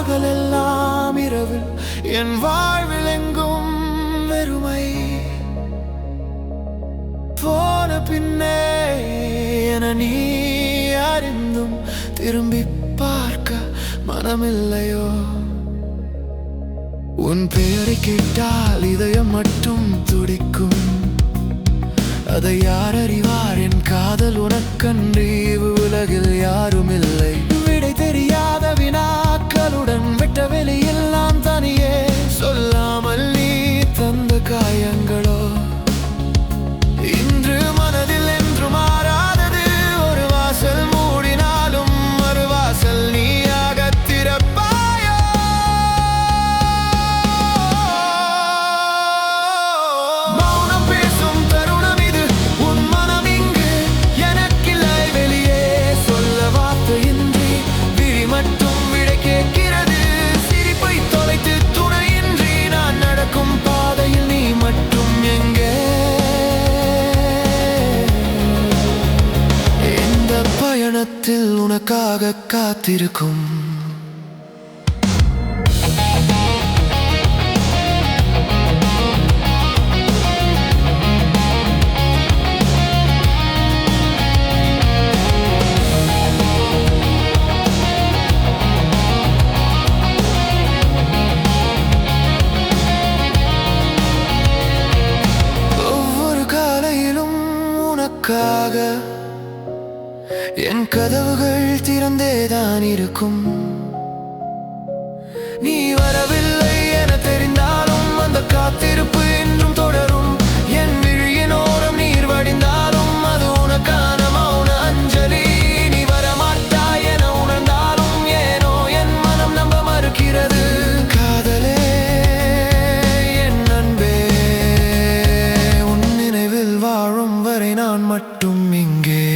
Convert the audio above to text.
பகலெல்லாம் இரவில் என் வாழ்வில் எங்கும் வெறுமை. போன பின்னே என நீ அறிந்தும் திரும்பி பார்க்க மனமில்லையோ? உன் பேரை கேட்டால் இதயம் மட்டும் துடிக்கும். அதை யார் அறிவார் பயணத்தில் உனக்காக காத்திருக்கும். Chicago என் கதவுகள் திறந்தேதான் இருக்கும். நீ வரவில்லை என தெரிந்தாலும் அந்த காத்திருப்பு இன்னும் தொடரும். என் விழியின் ஓரம் நீர் வடிந்தாலும் அது உனக்கான மௌன அஞ்சலி. நீ வரமாட்டாய் என உணர்ந்தாலும் ஏனோ என் மனம் நம்ப மறுக்கிறது. காதலே என் அன்பே உன் நினைவில் வாழும் வரை நான் மட்டும் இங்கே.